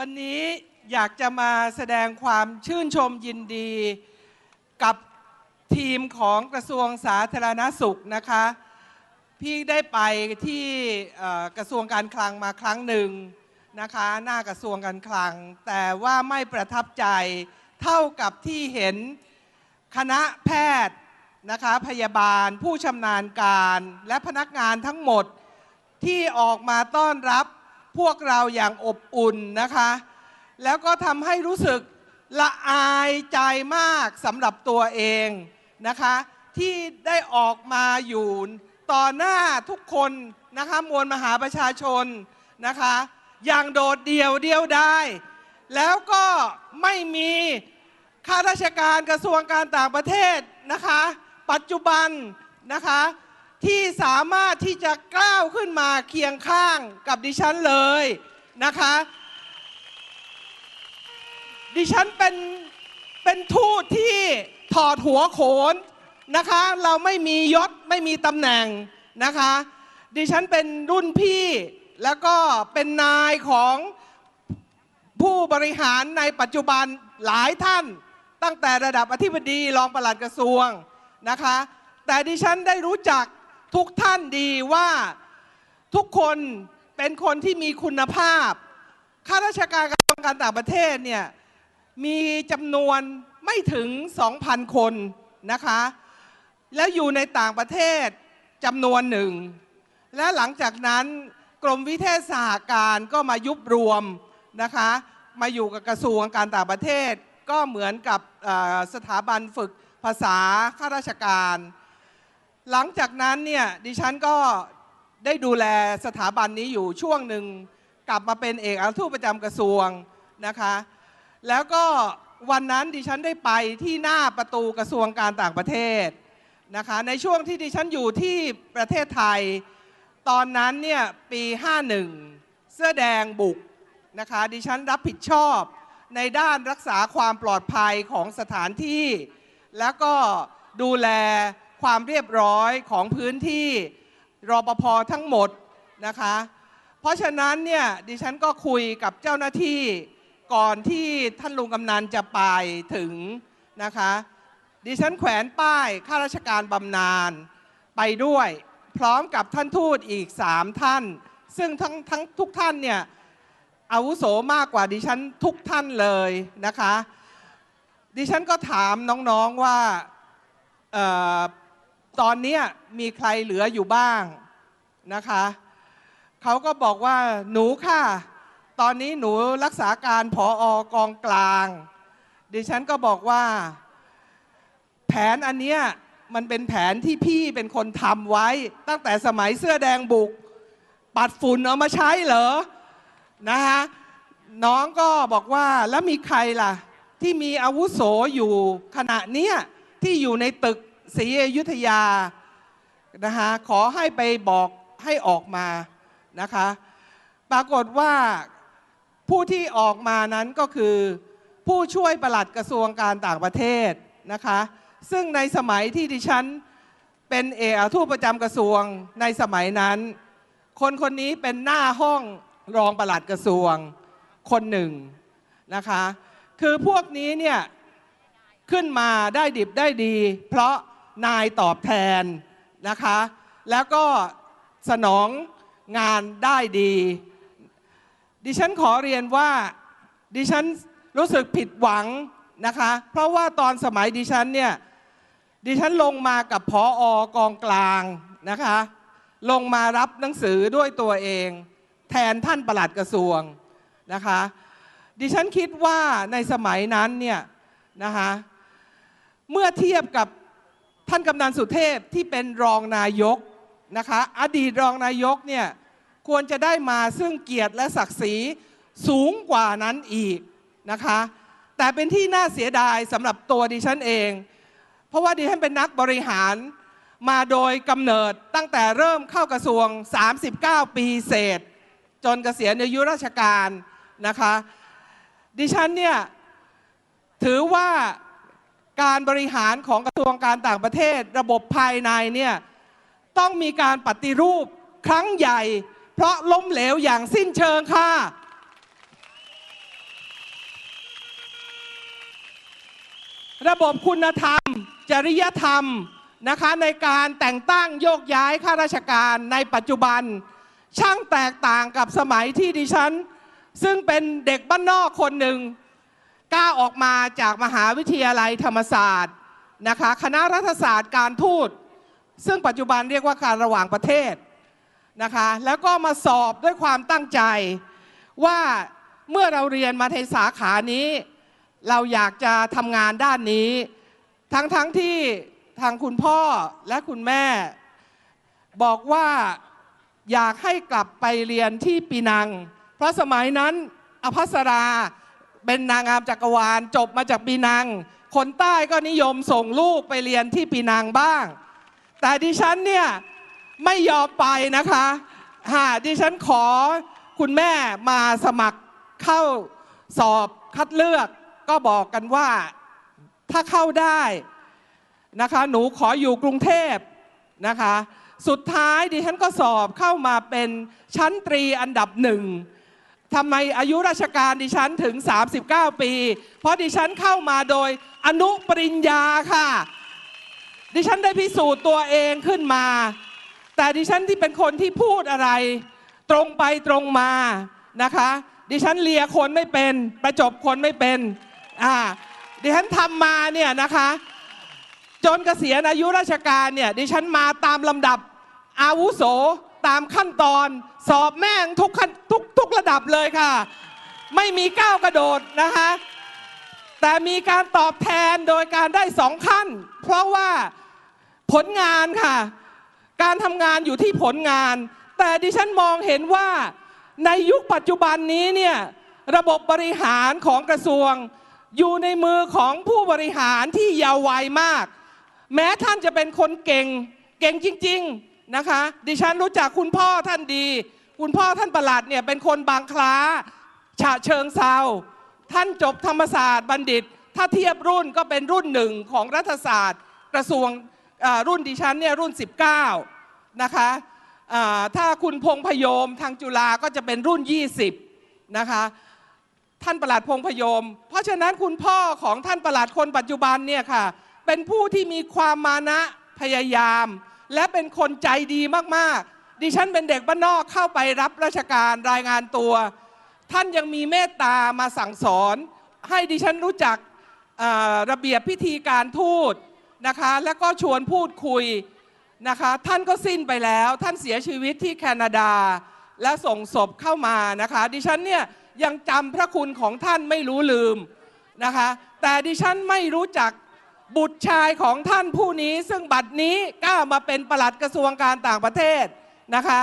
วันนี้อยากจะมาแสดงความชื่นชมยินดีกับทีมของกระทรวงสาธารณสุขนะคะ พี่ได้ไปที่กระทรวงการคลังมาครั้งหนึ่งนะคะ หน้ากระทรวงการคลัง แต่ว่าไม่ประทับใจเท่ากับที่เห็นคณะแพทย์นะคะพยาบาลผู้ชำนาญการและพนักงานทั้งหมดที่ออกมาต้อนรับ พวกเราอย่างอบอุ่นนะคะ แล้วก็ทำให้รู้สึกละอายใจมากสำหรับตัวเองนะคะ ที่ได้ออกมาอยู่ต่อหน้าทุกคนนะคะมวลมหาประชาชนนะคะ อย่างโดดเดี่ยวเดียวได้ แล้วก็ไม่มีข้าราชการกระทรวงการต่างประเทศนะคะ ปัจจุบันนะคะ ที่สามารถที่จะก้าวขึ้นมาเคียงข้างกับดิฉันเลยนะคะ ดิฉันเป็นเป็นทูตที่ถอดหัวโขนนะคะ เราไม่มียศไม่มีตำแหน่งนะคะ ดิฉันเป็นรุ่นพี่แล้วก็เป็นนายของผู้บริหารในปัจจุบันหลายท่านตั้งแต่ระดับอธิบดีรองปลัดกระทรวงนะคะ แต่ดิฉันได้รู้จัก ทุกท่านดีว่าทุกคนเป็นคนที่มีคุณภาพ ข้าราชการกระทรวงการต่างประเทศเนี่ยมีจำนวนไม่ถึง 2,000 คนนะคะ แล้วอยู่ในต่างประเทศจำนวนหนึ่ง และหลังจากนั้นกรมวิเทศสหการก็มายุบรวมนะคะ มาอยู่กับกระทรวงการต่างประเทศ ก็เหมือนกับสถาบันฝึกภาษาข้าราชการ หลังจากนั้นเนี่ยดิฉันก็ได้ดูแลสถาบันนี้อยู่ช่วงหนึ่งกลับมาเป็นเอกอัครทูตประจำกระทรวงนะคะ แล้วก็วันนั้นดิฉันได้ไปที่หน้าประตูกระทรวงการต่างประเทศนะคะ ในช่วงที่ดิฉันอยู่ที่ประเทศไทย ตอนนั้นเนี่ยปี 51 เสื้อแดงบุกนะคะดิฉันรับผิดชอบในด้านรักษาความปลอดภัยของสถานที่ แล้วก็ดูแล ความเรียบร้อยของพื้นที่รอปภทั้งหมดนะคะ เพราะฉะนั้นเนี่ยดิฉันก็คุยกับเจ้าหน้าที่ก่อนที่ท่านลุงกำนันจะไปถึงนะคะ ดิฉันแขวนป้ายข้าราชการบำนาญไปด้วย พร้อมกับท่านทูตอีกสามท่าน ซึ่งทั้งทั้งทุกท่านเนี่ยอาวุโสมากกว่าดิฉันทุกท่านเลยนะคะ ดิฉันก็ถามน้องๆว่า ตอนนี้มีใครเหลืออยู่บ้างนะคะเขาก็บอกว่าหนูค่ะ ตอนนี้หนูรักษาการผออกองกลาง ดิฉันก็บอกว่า แผนอันเนี้ยมันเป็นแผนที่พี่เป็นคนทำไว้ ตั้งแต่สมัยเสื้อแดงบุก ปัดฝุ่นเอามาใช้เหรอนะคะน้องก็บอกว่าแล้วมีใครล่ะ ที่มีอาวุโสอยู่ขณะเนี้ยที่อยู่ในตึก ศรีอยุธยานะคะขอให้ไปบอกให้ออกมานะคะปรากฏว่าผู้ที่ออกมานั้นก็คือผู้ช่วยปลัดกระทรวงการต่างประเทศนะคะซึ่งในสมัยที่ดิฉันเป็นเอกทูตประจำกระทรวงในสมัยนั้น คนคนนี้เป็นหน้าห้องรองปลัดกระทรวงคนหนึ่งนะคะคือพวกนี้เนี่ยขึ้นมาได้ดิบได้ดี เพราะ นายตอบแทนนะคะ แล้วก็สนองงานได้ดี ดิฉันขอเรียนว่าดิฉันรู้สึกผิดหวังนะคะ เพราะว่าตอนสมัยดิฉันเนี่ยดิฉันลงมากับพออกองกลางนะคะ ลงมารับหนังสือด้วยตัวเอง แทนท่านประหลัดกระทรวงนะคะ ดิฉันคิดว่าในสมัยนั้นเนี่ยนะคะเมื่อเทียบกับ ท่านกำนันสุเทพที่เป็นรองนายกนะคะอดีตรองนายกเนี่ยควรจะได้มาซึ่งเกียรติและศักดิ์ศรีสูงกว่านั้นอีกนะคะ แต่เป็นที่น่าเสียดายสำหรับตัวดิฉันเอง เพราะว่าดิฉันเป็นนักบริหารมาโดยกำเนิดตั้งแต่เริ่มเข้ากระทรวง 39 ปีเศษ จนเกษียณอายุราชการนะคะ ดิฉันเนี่ยถือว่า การบริหารของกระทรวงการต่างประเทศ ระบบภายในเนี่ยต้องมีการปฏิรูปครั้งใหญ่ เพราะล้มเหลวอย่างสิ้นเชิงค่ะ ระบบคุณธรรม จริยธรรมนะคะในการแต่งตั้งโยกย้ายข้าราชการในปัจจุบัน ช่างแตกต่างกับสมัยที่ดิฉัน ซึ่งเป็นเด็กบ้านนอกคนหนึ่ง กล้าออกมาจากมหาวิทยาลัยธรรมศาสตร์นะคะคณะรัฐศาสตร์การทูต ซึ่งปัจจุบันเรียกว่าการระหว่างประเทศนะคะแล้วก็มาสอบด้วยความตั้งใจว่าเมื่อเราเรียนมาในสาขานี้ เราอยากจะทำงานด้านนี้ ทั้งๆทที่ทางคุณพ่อและคุณแม่ บอกว่าอยากให้กลับไปเรียนที่ปีนัง เพราะสมัยนั้นอภัสรา เป็นนางงามจักรวาล จบมาจากปีนัง คนใต้ก็นิยมส่งลูกไปเรียนที่ปีนังบ้าง แต่ดิฉันเนี่ยไม่ยอมไปนะคะหาดิฉันขอคุณแม่มาสมัครเข้าสอบคัดเลือก ก็บอกกันว่าถ้าเข้าได้นะคะ หนูขออยู่กรุงเทพนะคะ สุดท้ายดิฉันก็สอบเข้ามาเป็นชั้นตรีอันดับหนึ่ง ทำไมอายุราชการดิฉันถึง 39 ปี เพราะดิฉันเข้ามาโดยอนุปริญญาค่ะ ดิฉันได้พิสูจน์ตัวเองขึ้นมา แต่ดิฉันที่เป็นคนที่พูดอะไร ตรงไปตรงมานะคะ ดิฉันเลียคนไม่เป็น ประจบคนไม่เป็นอ่าดิฉันทำมาเนี่ยนะคะ จนเกษียณอายุราชการเนี่ยดิฉันมาตามลำดับอาวุโส ตามขั้นตอน สอบแม่งทุกขั้นทุกทุกระดับเลยค่ะ ไม่มีก้าวกระโดดนะคะแต่มีการตอบแทนโดยการได้สองขั้น เพราะว่าผลงานค่ะ การทำงานอยู่ที่ผลงาน แต่ดิฉันมองเห็นว่าในยุคปัจจุบันนี้เนี่ยระบบบริหารของกระทรวง อยู่ในมือของผู้บริหารที่ยาววัยมาก แม้ท่านจะเป็นคนเก่ง เก่งจริง ๆ นะคะ ดิฉันรู้จักคุณพ่อท่านดี คุณพ่อท่านประหลัดเนี่ยเป็นคนบางคล้าฉะเชิงเซาท่านจบธรรมศาสตร์บัณฑิต ถ้าเทียบรุ่นก็เป็นรุ่นหนึ่งของรัฐศาสตร์ กระทรวงรุ่นดิฉันเนี่ยรุ่น 19 นะคะถ้าคุณพงพยมทางจุฬาก็จะเป็นรุ่น 20 นะคะท่านประหลัดพงพยม เพราะฉะนั้นคุณพ่อของท่านประหลัดคนปัจจุบันเนี่ยค่ะเป็นผู้ที่มีความมานะพยายาม และเป็นคนใจดีมากๆ ดิฉันเป็นเด็กบ้านนอกเข้าไปรับราชการรายงานตัว ท่านยังมีเมตตามาสั่งสอน ให้ดิฉันรู้จักระเบียบพิธีการทูตนะคะ แล้วก็ชวนพูดคุยนะคะ ท่านก็สิ้นไปแล้ว ท่านเสียชีวิตที่แคนาดา และส่งศพเข้ามานะคะ ดิฉันเนี่ยยังจำพระคุณของท่านไม่รู้ลืมนะคะ แต่ดิฉันไม่รู้จัก บุตรชายของท่านผู้นี้ ซึ่งบัดนี้ก้าวมาเป็นปลัดกระทรวงการต่างประเทศนะคะ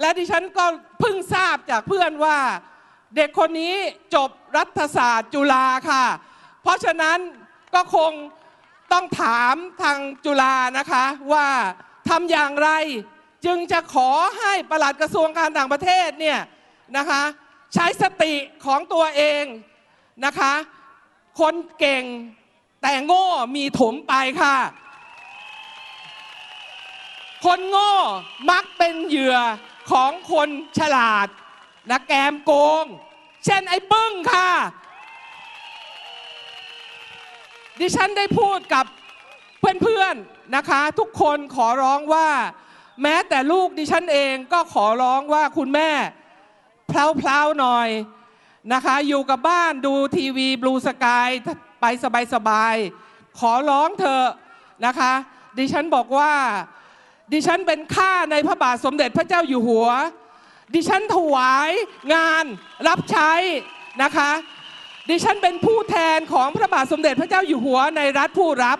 และดิฉันก็เพิ่งทราบจากเพื่อนว่า เด็กคนนี้จบรัฐศาสตร์จุฬาค่ะ เพราะฉะนั้นก็คงต้องถามทางจุฬานะคะว่าทำอย่างไรจึงจะขอให้ปลัดกระทรวงการต่างประเทศเนี่ยนะคะใช้สติของตัวเองนะคะ คนเก่ง แต่โง่มีถมไปค่ะ คนโง่มักเป็นเหยื่อของคนฉลาดนะแกมโกง เช่นไอ้ปึ้งค่ะ ดิฉันได้พูดกับเพื่อนๆนะคะ ทุกคนขอร้องว่า แม้แต่ลูกดิฉันเองก็ขอร้องว่าคุณแม่เพลาๆหน่อยนะคะ อยู่กับบ้านดูทีวีบลูสกาย ไปสบายๆ ขอร้องเธอนะคะ ดิฉันบอกว่า ดิฉันเป็นข้าในพระบาทสมเด็จพระเจ้าอยู่หัว ดิฉันถวายงานรับใช้นะคะ ดิฉันเป็นผู้แทนของพระบาทสมเด็จพระเจ้าอยู่หัวในรัฐผู้รับ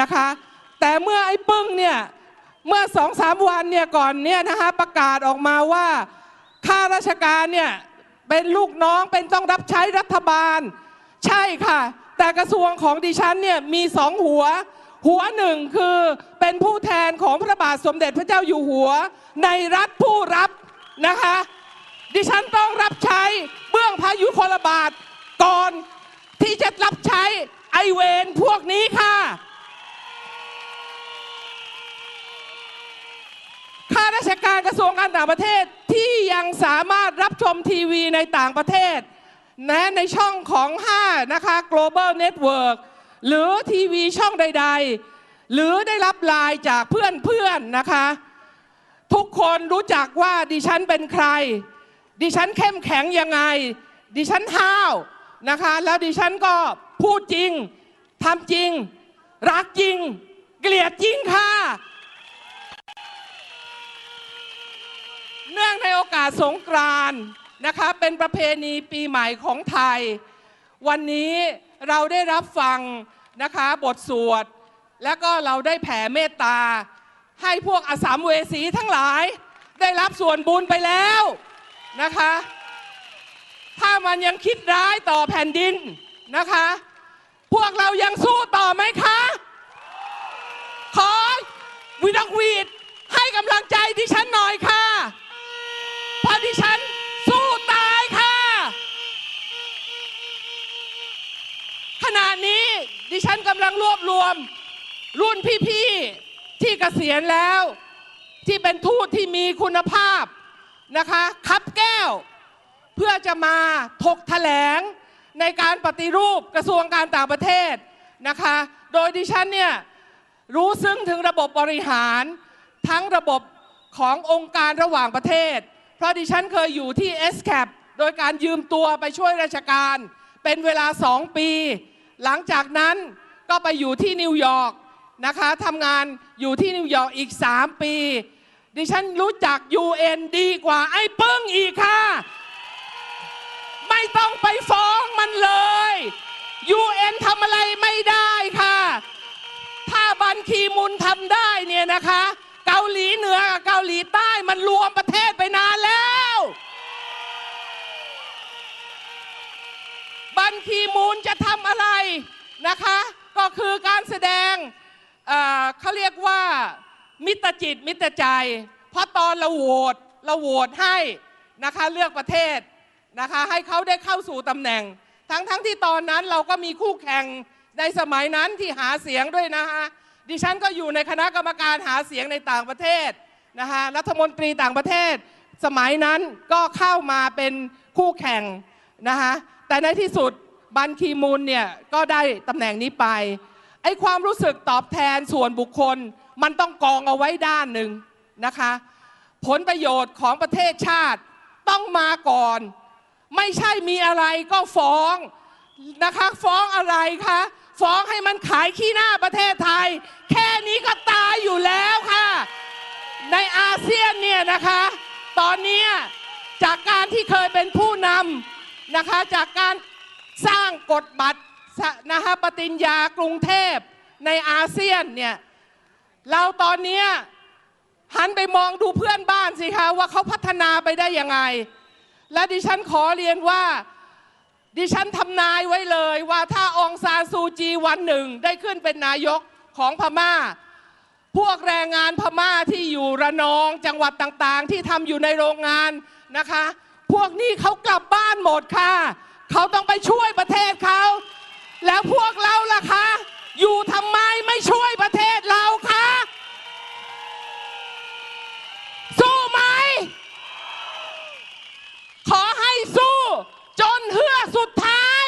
นะคะ แต่เมื่อไอ้ปึ้งเนี่ย เมื่อสองสามวันเนี่ยก่อนเนี่ยนะคะประกาศออกมาว่าข้าราชการเนี่ยเป็นลูกน้องเป็นต้องรับใช้รัฐบาล ใช่ค่ะ แต่กระทรวงของดิฉันเนี่ยมีสองหัว หัวหนึ่งคือเป็นผู้แทนของพระบาทสมเด็จพระเจ้าอยู่หัว ในรัฐผู้รับนะคะ ดิฉันต้องรับใช้เบื้องพายุคนบาทก่อนที่จะรับใช้ไอเวนพวกนี้ค่ะข้าราชการกระทรวงการต่างประเทศที่ยังสามารถรับชมทีวีในต่างประเทศ นะในช่องของ 5 นะคะ global network หรือทีวีช่องใด ๆ หรือได้รับไลน์จากเพื่อนๆนะคะ ทุกคนรู้จักว่าดิฉันเป็นใคร ดิฉันเข้มแข็งยังไง ดิฉันห้าวนะคะ แล้วดิฉันก็พูดจริงทำจริง รักจริง เกลียดจริงค่ะเนื่องในโอกาสสงกรานต์ นะคะเป็นประเพณีปีใหม่ของไทย วันนี้เราได้รับฟังนะคะบทสวด แล้วก็เราได้แผ่เมตตา ให้พวกอสามเวสีทั้งหลาย ได้รับส่วนบุญไปแล้วนะคะ ถ้ามันยังคิดร้ายต่อแผ่นดินนะคะ พวกเรายังสู้ต่อไหมคะขอวิดอกวีดให้กำลังใจดิฉันหน่อยค่ะเพราะดิฉันสู้ตายค่ะ ขณะนี้ ดิฉันกำลังรวบรวม รุ่นพี่ๆที่เกษียณแล้ว ที่เป็นทูตที่มีคุณภาพนะคะคับแก้ว เพื่อจะมาถกแถลงในการปฏิรูปกระทรวงการต่างประเทศนะคะ โดยดิฉันเนี่ยรู้ซึ้งถึงระบบบริหาร ทั้งระบบขององค์การระหว่างประเทศ เพราะดิฉันเคยอยู่ที่ s c a p โดยการยืมตัวไปช่วยราชการ เป็นเวลาสองปี หลังจากนั้นก็ไปอยู่ที่นิวยอร์กนะคะทำงานอยู่ที่นิวยอร์กอีก 3 ปี ดิฉันรู้จัก UN ดีกว่าไอ้ปึ้งอีกค่ะ ไม่ต้องไปฟ้องมันเลย UN ทำอะไรไม่ได้ค่ะ ถ้าบันคีมุนทำได้เนี่ยนะคะ เกาหลีเหนือกับเกาหลีใต้มันรวมประเทศไปนานแล้ว บันคีมูลจะทำอะไรนะคะ ก็คือการแสดงเเขาเรียกว่ามิตรจิตมิตรใจ เพราะตอนเราโหวตเราโหวตให้นะคะเลือกประเทศนะคะให้เขาได้เข้าสู่ตำแหน่ง ทั้งทั้งที่ตอนนั้นเราก็มีคู่แข่งในสมัยนั้นที่หาเสียงด้วยนะคะดิฉันก็อยู่ในคณะกรรมการหาเสียงในต่างประเทศนะคะรัฐมนตรีต่างประเทศ สมัยนั้นก็เข้ามาเป็นคู่แข่งนะคะ แต่ในที่สุดบันคีมูลเนี่ยก็ได้ตำแหน่งนี้ไป ไอ้ความรู้สึกตอบแทนส่วนบุคคล มันต้องกองเอาไว้ด้านหนึ่งนะคะ ผลประโยชน์ของประเทศชาติต้องมาก่อน ไม่ใช่มีอะไรก็ฟ้องนะคะ ฟ้องอะไรคะฟ้องให้มันขายขี้หน้าประเทศไทย แค่นี้ก็ตายอยู่แล้วค่ะ ในอาเซียนเนี่ยนะคะ ตอนนี้จากการที่เคยเป็นผู้นำ นะคะจากการสร้างกฎบัตรนะคะปฏิญญากรุงเทพในอาเซียนเนี่ยเราตอนนี้หันไปมองดูเพื่อนบ้านสิคะว่าเขาพัฒนาไปได้ยังไง และดิฉันขอเรียนว่าดิฉันทำนายไว้เลยว่าถ้าองซานซูจีวันหนึ่งได้ขึ้นเป็นนายกของพม่า พวกแรงงานพม่าที่อยู่ระนองจังหวัดต่างๆ ที่ทำอยู่ในโรงงานนะคะ พวกนี้เขากลับบ้านหมดค่ะ เขาต้องไปช่วยประเทศเขา แล้วพวกเราล่ะคะ อยู่ทำไมไม่ช่วยประเทศเราคะสู้ไหม ขอให้สู้ จนเฮือสุดท้าย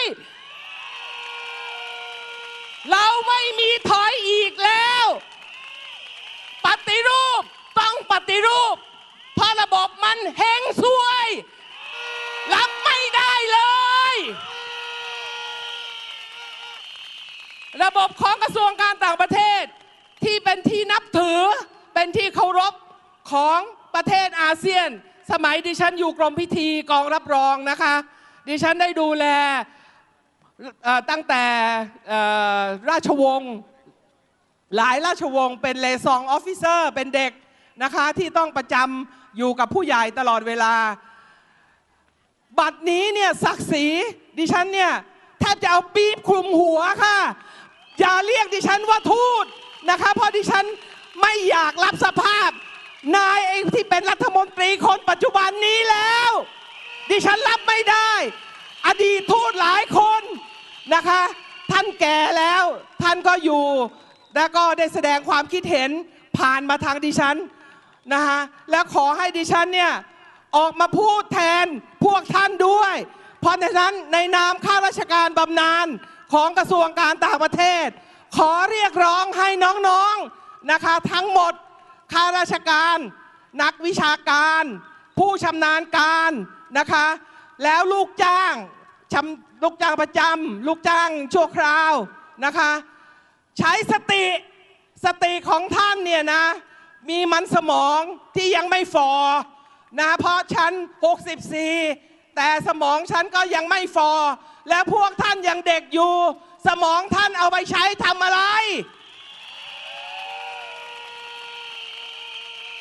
เราไม่มีถอยอีกแล้ว ปฏิรูปต้องปฏิรูปเพราะระบบมันเฮงซวย รับไม่ได้เลย ระบบของกระทรวงการต่างประเทศ ที่เป็นที่นับถือเป็นที่เคารพของประเทศอาเซียน สมัยดิฉันอยู่กรมพิธีกองรับรองนะคะ ดิฉันได้ดูแลตั้งแต่ราชวงศ์หลายราชวงศ์เป็นเลซองออฟฟิเซอร์เป็นเด็กนะคะที่ต้องประจำอยู่กับผู้ใหญ่ตลอดเวลา บัตรนี้เนี่ยศักดิ์ศรีดิฉันเนี่ยแทบจะเอาปี๊บคลุมหัวค่ะ อย่าเรียกดิฉันว่าทูตนะคะเพราะดิฉันไม่อยากรับสภาพ นายเองที่เป็นรัฐมนตรีคนปัจจุบันนี้แล้ว ดิฉันรับไม่ได้ อดีตทูตหลายคนนะคะ ท่านแก่แล้วท่านก็อยู่ แล้วก็ได้แสดงความคิดเห็นผ่านมาทางดิฉันนะคะและขอให้ดิฉันเนี่ยออกมาพูดแทนพวกท่านด้วย เพราะฉะนั้นในนามข้าราชการบำนาญ ของกระทรวงการต่างประเทศ ขอเรียกร้องให้น้องๆนะคะ ทั้งหมดข้าราชการ นักวิชาการ ผู้ชำนาญการนะคะ แล้วลูกจ้างชำลูกจ้างประจำลูกจ้างชั่วคราวนะคะ ใช้สติสติของท่านเนี่ยนะ มีมันสมองที่ยังไม่ฟอนะเพราะฉัน 64 แต่สมองฉันก็ยังไม่ฟอ และพวกท่านยังเด็กอยู่ สมองท่านเอาไปใช้ทำอะไร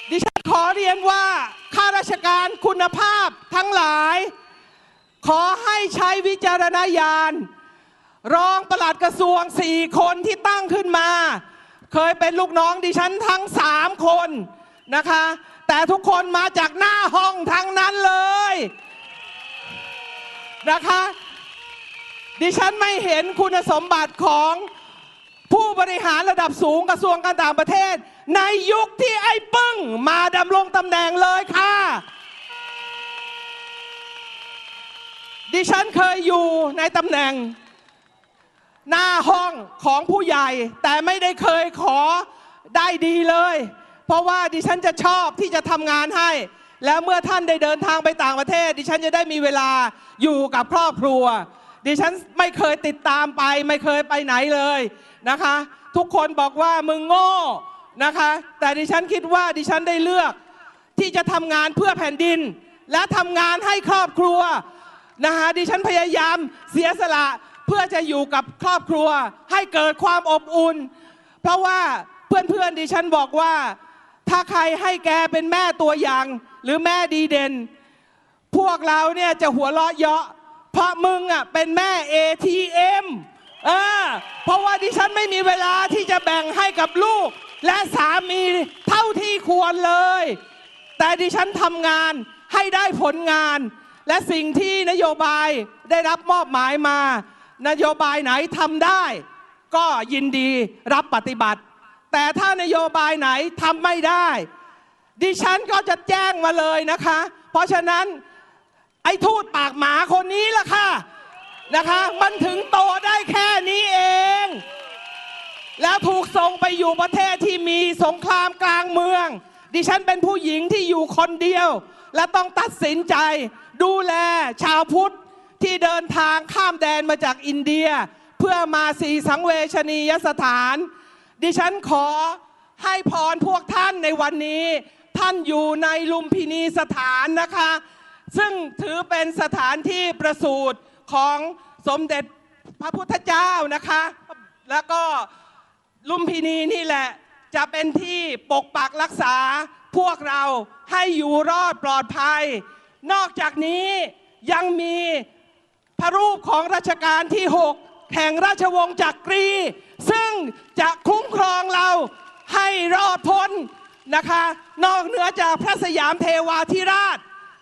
ดิฉันขอเรียนว่าข้าราชการคุณภาพทั้งหลาย ขอให้ใช้วิจารณญาณ รองปลัดกระทรวงสี่คนที่ตั้งขึ้นมา เคยเป็นลูกน้องดิฉันทั้งสามคนนะคะ แต่ทุกคนมาจากหน้าห้องทั้งนั้นเลยนะคะ ดิฉันไม่เห็นคุณสมบัติของผู้บริหารระดับสูงกระทรวงการต่างประเทศ ในยุคที่ไอ้ปึ้งมาดำรงตำแหน่งเลยค่ะ ดิฉันเคยอยู่ในตำแหน่ง หน้าห้องของผู้ใหญ่ แต่ไม่ได้เคยขอได้ดีเลย เพราะว่าดิฉันจะชอบที่จะทำงานให้ แล้วเมื่อท่านได้เดินทางไปต่างประเทศ ดิฉันจะได้มีเวลาอยู่กับครอบครัว ดิฉันไม่เคยติดตามไป ไม่เคยไปไหนเลยนะคะ ทุกคนบอกว่ามึงโง่นะคะ แต่ดิฉันคิดว่าดิฉันได้เลือกที่จะทำงานเพื่อแผ่นดิน และทำงานให้ครอบครัวนะคะดิฉันพยายามเสียสละเพื่อจะอยู่กับครอบครัว ให้เกิดความอบอุ่น เพราะว่าเพื่อนๆดิฉันบอกว่า ถ้าใครให้แกเป็นแม่ตัวอย่าง หรือแม่ดีเด่น พวกเราเนี่ยจะหัวเราะเยาะ เพราะมึงอะเป็นแม่ ATM เออเพราะว่าดิฉันไม่มีเวลาที่จะแบ่งให้กับลูก และสามีเท่าที่ควรเลย แต่ดิฉันทำงานให้ได้ผลงาน และสิ่งที่นโยบายได้รับมอบหมายมา นโยบายไหนทำได้ ก็ยินดีรับปฏิบัติ แต่ถ้านโยบายไหนทำไม่ได้ ดิฉันก็จะแจ้งมาเลยนะคะ เพราะฉะนั้น อ้ทูตปากหมาคนนี้ล่ะค่ะนะคะ มันถึงโตได้แค่นี้เอง แล้วถูกส่งไปอยู่ประเทศที่มีสงครามกลางเมือง ดิฉันเป็นผู้หญิงที่อยู่คนเดียว และต้องตัดสินใจ ดูแลชาวพุทธที่เดินทางข้ามแดนมาจากอินเดีย เพื่อมาสีสังเวชนียสถาน ดิฉันขอให้พรพวกท่านในวันนี้ ท่านอยู่ในลุมพินีสถานนะคะ ซึ่งถือเป็นสถานที่ประสูติของสมเด็จพระพุทธเจ้านะคะ แล้วก็ลุมพินีนี่แหละจะเป็นที่ปกปักรักษาพวกเราให้อยู่รอดปลอดภัย นอกจากนี้ยังมีพระรูปของรัชกาลที่ 6 แห่งราชวงศ์จักรี ซึ่งจะคุ้มครองเราให้รอดพ้นนะคะ นอกเหนือจากพระสยามเทวาธิราช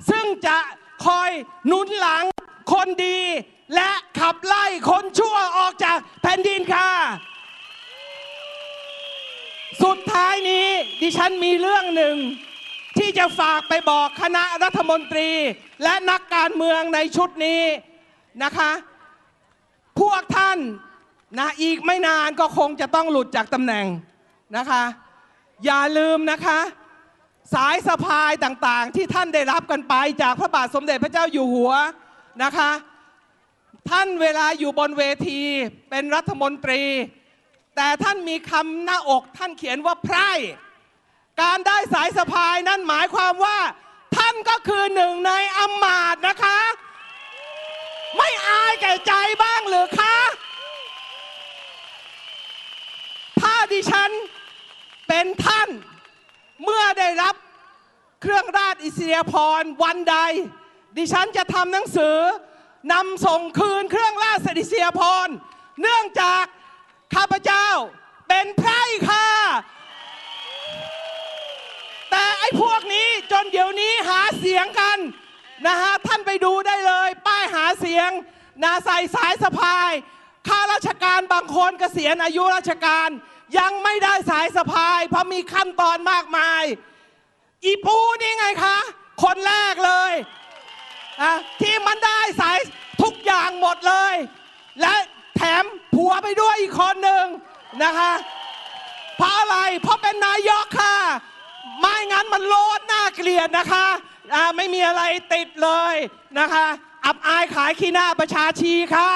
ซึ่งจะคอยหนุนหลังคนดี และขับไล่คนชั่วออกจากแผ่นดินค่ะ สุดท้ายนี้ดิฉันมีเรื่องหนึ่ง ที่จะฝากไปบอกคณะรัฐมนตรี และนักการเมืองในชุดนี้นะคะ พวกท่านนะอีกไม่นานก็คงจะต้องหลุดจากตำแหน่งนะคะ อย่าลืมนะคะ สายสะพายต่างๆ ที่ท่านได้รับกันไปจากพระบาทสมเด็จพระเจ้าอยู่หัวนะคะ ท่านเวลาอยู่บนเวทีเป็นรัฐมนตรี แต่ท่านมีคำหน้าอกท่านเขียนว่าไพร่การได้สายสะพายนั่นหมายความว่า ท่านก็คือหนึ่งในอมาตนะคะ ไม่อายแก่ใจบ้างหรือคะ ถ้าดิฉันเป็นท่าน เมื่อได้รับเครื่องราชอิสริยาภรวันใด ดิฉันจะทำหนังสือนำส่งคืนเครื่องราชอิสริยาภรเนื่องจากข้าพเจ้าเป็นไพร่ค่ะ แต่ไอ้พวกนี้จนเดี๋ยวนี้หาเสียงกันนะฮะท่านไปดูได้เลย ป้ายหาเสียงนะใส่สายสะพายข้าราชการบางคนเกษียณอายุราชการ ยังไม่ได้สายสะพายเพราะมีขั้นตอนมากมาย อีปูนี่ไงคะ คนแรกเลยอะที่มันได้สายทุกอย่างหมดเลย และแถมผัวไปด้วยอีกคนหนึ่งนะคะเพราะอะไร เพราะเป็นนายกค่ะ ไม่งั้นมันโลดหน่าเกลียดนะคะไม่มีอะไรติดเลยนะคะ อับอายขายขี้หน้าประชาชีค่ะ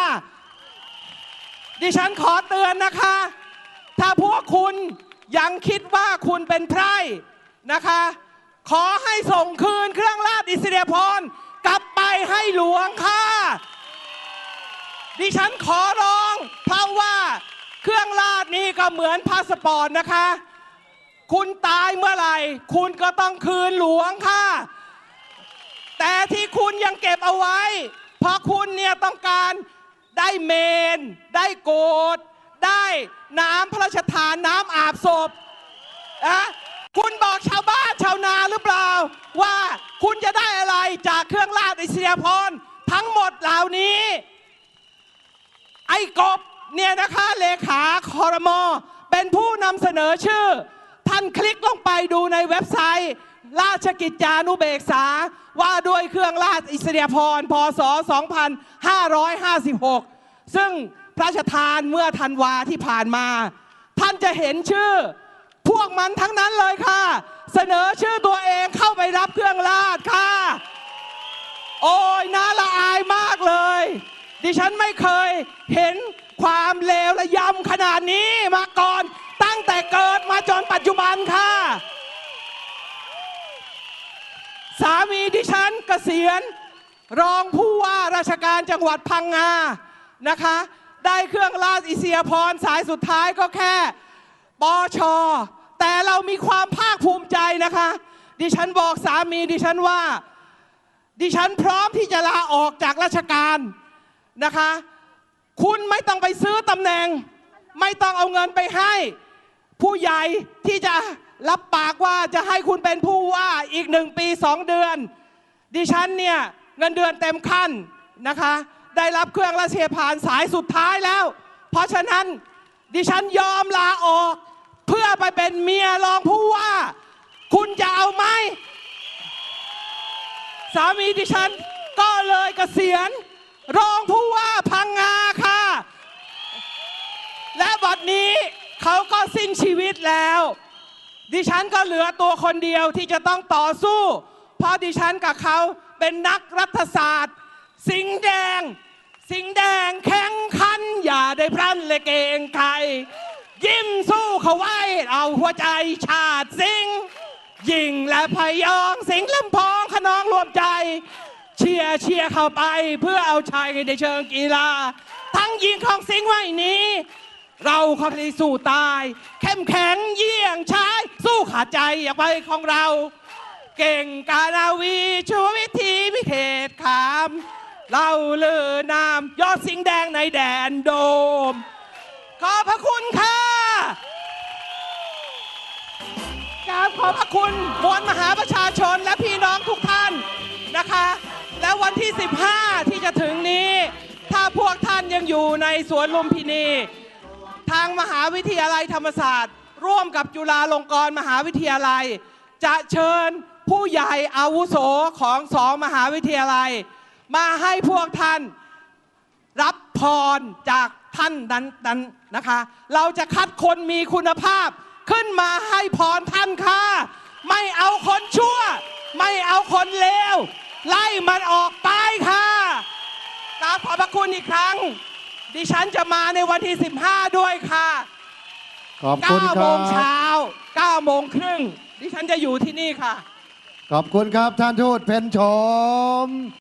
ดิฉันขอเตือนนะคะ ถ้าพวกคุณยังคิดว่าคุณเป็นไพร่นะคะ ขอให้ส่งคืนเครื่องราชอิสริยาภรกลับไปให้หลวงค่ะ ดิฉันขอร้อง เพราะว่าเครื่องราชนี้ก็เหมือนพาสปอร์ตนะคะ คุณตายเมื่อไหร่ คุณก็ต้องคืนหลวงค่ะ แต่ที่คุณยังเก็บเอาไว้ เพราะคุณเนี่ยต้องการได้เมน ได้โกด ได้น้ำพระราชทานน้ำอาบศพนะคุณบอกชาวบ้านชาวนาหรือเปล่า ว่าคุณจะได้อะไรจากเครื่องราชอิสริยาภรณ์ทั้งหมดเหล่านี้ ไอ้กบเนี่ยนะคะเลขาคอรมอเป็นผู้นำเสนอชื่อ ท่านคลิกลงไปดูในเว็บไซต์ ราชกิจจานุเบกษาว่าด้วยเครื่องราชอิสริยาภรณ์พศ 2556 ซึ่ง ระราชทานเมื่อธันวาที่ผ่านมา ท่านจะเห็นชื่อ พวกมันทั้งนั้นเลยค่ะ เสนอชื่อตัวเองเข้าไปรับเครื่องราชค่ะ โอ้ยน่าละอายมากเลย ดิฉันไม่เคยเห็นความเลวระยำขนาดนี้มาก่อนตั้งแต่เกิดมาจนปัจจุบันค่ะ สามีดิฉันเกษียณรองผู้ว่าราชการจังหวัดพังงานะคะ ได้เครื่องราชอิสริยาภรสายสุดท้ายก็แค่ปอชอแต่เรามีความภาคภูมิใจนะคะ ดิฉันบอกสามีดิฉันว่า ดิฉันพร้อมที่จะลาออกจากราชการนะคะ คุณไม่ต้องไปซื้อตำแหน่ง ไม่ต้องเอาเงินไปให้ ผู้ใหญ่ที่จะรับปากว่าจะให้คุณเป็นผู้ว่าอีกหนึ่งปีสองเดือน ดิฉันเนี่ยเงินเดือนเต็มขั้นนะคะ ได้รับเครื่องราชทานสายสุดท้ายแล้ว เพราะฉะนั้นดิฉันยอมลาออก เพื่อไปเป็นเมียรองผู้ว่า คุณจะเอาไหมสามีดิฉันก็เลยเกษียณรองผู้ว่าพังงาค่ะ และบัดนี้เขาก็สิ้นชีวิตแล้ว ดิฉันก็เหลือตัวคนเดียวที่จะต้องต่อสู้ เพราะดิฉันกับเขาเป็นนักรัฐศาสตร์ สิงแดง สิงแดงแข่งขัน อย่าได้พลันเลยเกงใครยิ้มสู้เขาไว้ เอาหัวใจชาติสิงยิงและพยองสิงลำพองขนองรวมใจ เชียร์เชียร์เข้าไปเพื่อเอาชัยในเชิงกีฬา ทั้งยิงของสิงไว้นี้ เราเขาไปสู้ตาย เข้มแข็งเยี่ยงชายสู้ขาดใจอย่าไปของเรา เก่งกานาวีชูวิธีวิเขตขาม เราเลือนาม ยอดสิงแดงในแดนโดม ขอบพระคุณค่ะกราบขอบพระคุณมวลมหาประชาชนและพี่น้องทุกท่านนะคะ และวันที่ 15 ที่จะถึงนี้ ถ้าพวกท่านยังอยู่ในสวนลุมพินี ทางมหาวิทยาลัยธรรมศาสตร์ ร่วมกับจุฬาลงกรณ์มหาวิทยาลัย จะเชิญผู้ใหญ่อาวุโสของสองมหาวิทยาลัย มาให้พวกท่านรับพรจากท่านนั้นนั้นนะคะ เราจะคัดคนมีคุณภาพ ขึ้นมาให้พรท่านค่ะ ไม่เอาคนชั่ว ไม่เอาคนเลว ไล่มันออกไปค่ะกราบขอบพระคุณอีกครั้ง ดิฉันจะมาในวันที่ 15 ด้วยค่ะขอบคุณค9โมรังเช้าบ9โมงครึ่งดิฉันจะอยู่ที่นี่ค่ะ ขอบคุณครับท่านทูตเพ็ญโฉม